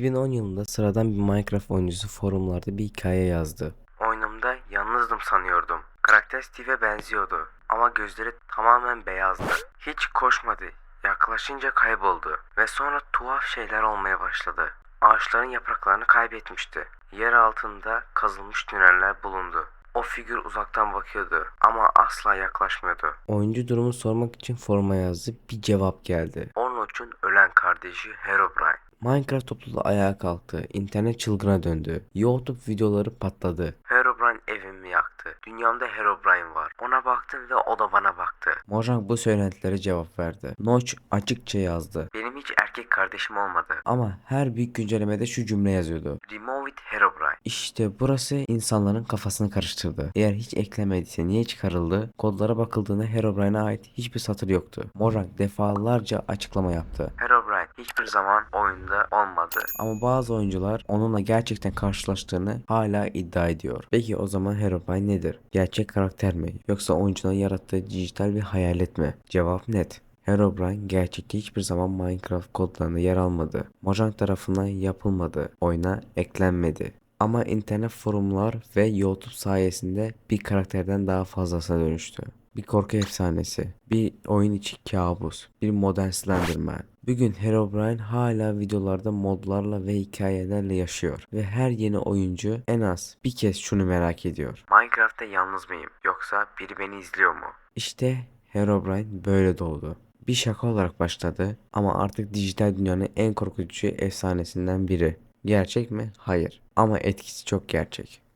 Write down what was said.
2010 yılında sıradan bir Minecraft oyuncusu forumlarda bir hikaye yazdı. Oyunumda yalnızdım sanıyordum. Karakter Steve'e benziyordu ama gözleri tamamen beyazdı. Hiç koşmadı. Yaklaşınca kayboldu ve sonra tuhaf şeyler olmaya başladı. Ağaçların yapraklarını kaybetmişti. Yer altında kazılmış tüneller bulundu. O figür uzaktan bakıyordu ama asla yaklaşmıyordu. Oyuncu durumu sormak için foruma yazdı. Bir cevap geldi. Ornoç'un ölen kardeşi Herobrine. Minecraft topluluğu ayağa kalktı. İnternet çılgına döndü. YouTube videoları patladı. Herobrine evimi yaktı. Dünyamda Herobrine var. Ona baktım ve o da bana baktı. Mojang bu söylentilere cevap verdi. Notch açıkça yazdı. Benim hiç erkek kardeşim olmadı. Ama her büyük güncellemede şu cümle yazıyordu. Remove it Herobrine. İşte burası insanların kafasını karıştırdı. Eğer hiç eklemediyse niye çıkarıldı? Kodlara bakıldığında Herobrine'a ait hiçbir satır yoktu. Mojang defalarca açıklama yaptı. Herobrine hiçbir zaman oyunda olmadı. Ama bazı oyuncular onunla gerçekten karşılaştığını hala iddia ediyor. Peki o zaman Herobrine nedir? Gerçek karakter mi? Yoksa oyuncunun yarattığı dijital bir hayalet mi? Cevap net. Herobrine gerçekte hiçbir zaman Minecraft kodlarında yer almadı. Mojang tarafından yapılmadı. Oyuna eklenmedi. Ama internet forumlar ve YouTube sayesinde bir karakterden daha fazlasına dönüştü. Bir korku efsanesi, bir oyun içi kabus, bir modern Slenderman. Bugün Herobrine hala videolarda modlarla ve hikayelerle yaşıyor ve her yeni oyuncu en az bir kez şunu merak ediyor. Minecraft'ta yalnız mıyım yoksa biri beni izliyor mu? İşte Herobrine böyle doğdu. Bir şaka olarak başladı ama artık dijital dünyanın en korkutucu efsanesinden biri. Gerçek mi? Hayır. Ama etkisi çok gerçek.